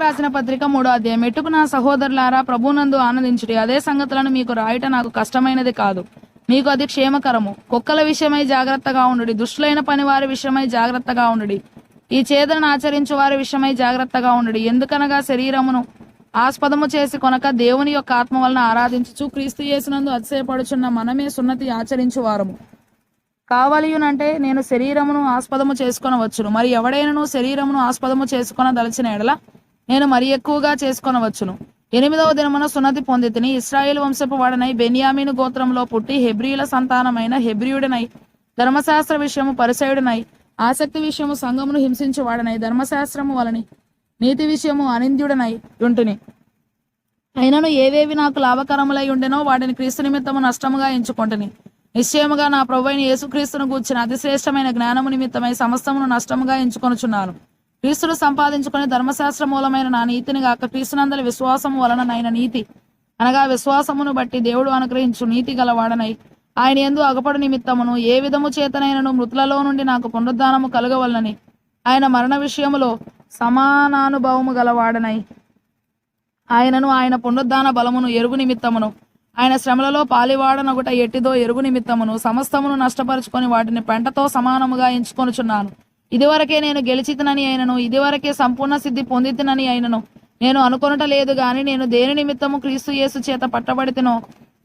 రాసిన పత్రిక మూడో అధ్యాయం. ఎట్టుకు నా సహోదరులారా ప్రభునందు ఆనందించుడి. అదే సంగతులను మీకు రాయట నాకు కష్టమైనది కాదు. మీకు అది క్షేమకరము. కుక్కల విషయమై జాగ్రత్తగా ఉండుడి. దుష్టులైన పని వారి విషయమై జాగ్రత్తగా ఉండుడి. ఈ చేదలను ఆచరించు వారి విషయమై జాగ్రత్తగా ఉండుడి. ఎందుకనగా శరీరమును ఆస్పదము చేసి కొనక దేవుని యొక్క ఆత్మ వలన ఆరాధించుచు క్రీస్తు చేసినందు అతిశయపడుచున్న మనమే సున్నతి ఆచరించు వారము. కావలియునంటే నేను శరీరమును ఆస్పదము చేసుకొనవచ్చును. మరి ఎవడైనను శరీరమును ఆస్పదము చేసుకొన దలచిన ఎడల నేను మరి ఎక్కువగా చేసుకొనవచ్చును. ఎనిమిదవ దినమున సున్నతి పొంది తిని ఇస్రాయేల్ వంశపు వాడనై బెనియామీను గోత్రంలో పుట్టి హెబ్రియుల సంతానమైన హెబ్రియుడనై ధర్మశాస్త్ర విషయము పరిసయుడనై ఆసక్తి విషయము సంఘమును హింసించువాడనై ధర్మశాస్త్రము వలని నీతి విషయము అనింద్యుడనై ఉంటుని. అయినను ఏవేవి నాకు లాభకరములై ఉండెనో వాటిని క్రీస్తు నిమిత్తము నష్టముగా ఎంచుకుంటుని. నిశ్చయముగా నా ప్రభువైన యేసుక్రీస్తును గూర్చిన అతిశ్రేష్టమైన జ్ఞానము నిమిత్తమై సమస్తమును నష్టముగా ఎంచుకొనుచున్నాను. క్రీస్తును సంపాదించుకుని ధర్మశాస్త్ర మూలమైన నా నీతిని గాక క్రీస్తునందలి విశ్వాసము వలన నైన నీతి. అనగా విశ్వాసమును బట్టి దేవుడు అనుగ్రహించు నీతి గలవాడనై ఆయన ఎందు అగపడు నిమిత్తమును ఏ విధము చేతనైనను మృతులలో నుండి నాకు పునరుద్ధానము కలుగవలనని ఆయన మరణ విషయములో సమానానుభవము గలవాడనై ఆయనను ఆయన పునరుద్ధాన బలమును ఎరుగు నిమిత్తమును ఆయన శ్రమలలో పాలివాడనొకట ఎట్టిదో ఎరుగు నిమిత్తమును సమస్తమును నష్టపరుచుకొని వాటిని పెంటతో సమానముగా ఎంచుకొనుచున్నాను. ఇదివరకే నేను గెలిచితనని అయినను ఇదివరకే సంపూర్ణ సిద్ధి పొందితనని అయినను. నేను అనుకొనట లేదు గాని నేను దేని నిమిత్తము క్రీస్తు యేసు చేత పట్టబడితేనో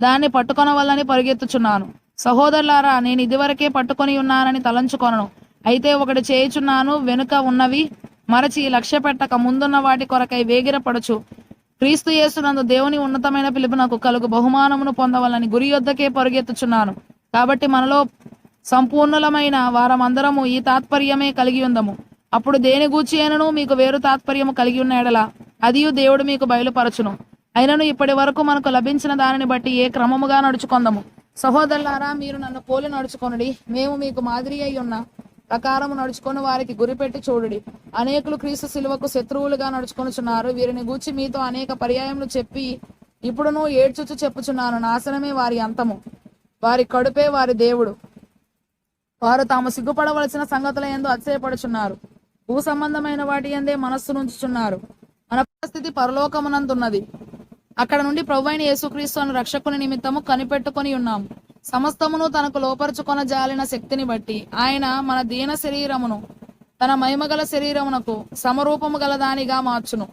దాన్ని పట్టుకొనవల్లని పరిగెత్తుచున్నాను. సహోదరులారా నేను ఇదివరకే పట్టుకొని ఉన్నానని తలంచుకొనను. అయితే ఒకటి చేయుచున్నాను వెనుక ఉన్నవి మరచి లక్ష్య పెట్టక ముందున్న వాటి కొరకై వేగిరపడచు. క్రీస్తు యేసునందు దేవుని ఉన్నతమైన పిలుపునకు కలుగు బహుమానమును పొందవలని గురి యొద్దకే పరుగెత్తుచున్నాను. కాబట్టి మనలో సంపూర్ణులమైన వారమందరము ఈ తాత్పర్యమే కలిగి ఉందము. అప్పుడు దేని గూర్చి అయినను మీకు వేరు తాత్పర్యము కలిగి ఉన్న ఎడల అదియు దేవుడు మీకు బయలుపరచును. అయినను ఇప్పటి వరకు మనకు లభించిన దానిని బట్టి ఏ క్రమముగా నడుచుకొందము? సహోదరులారా మీరు నన్ను పోలి నడుచుకొనుడి. మేము మీకు మాదిరి అయి ఉన్న ప్రకారము నడుచుకొని వారికి గురిపెట్టి చూడుడి. అనేకులు క్రీస్తు శిలువకు శత్రువులుగా నడుచుకొనుచున్నారు. వీరిని గూర్చి మీతో అనేక పర్యాయములు చెప్పి ఇప్పుడును ఏడ్చుచు చెప్పుచున్నాను. నాశనమే వారి అంతము. వారి కడుపే వారి దేవుడు. వారు తాము సిగ్గుపడవలసిన సంగతుల ఎందు అతిశయపడుచున్నారు. భూ సంబంధమైన వాటి ఎందే మనస్సు నుంచుచున్నారు. మన పరిస్థితి పరలోకమునందున్నది. అక్కడ నుండి ప్రభు అయిన యేసుక్రీస్తు అని రక్షకుని నిమిత్తము కనిపెట్టుకొని ఉన్నాము సమస్తమును తనకు లోపరుచుకొన జాలిన శక్తిని బట్టి ఆయన మన దీన శరీరమును తన మహిమగల శరీరమునకు సమరూపము గల దానిగా మార్చును.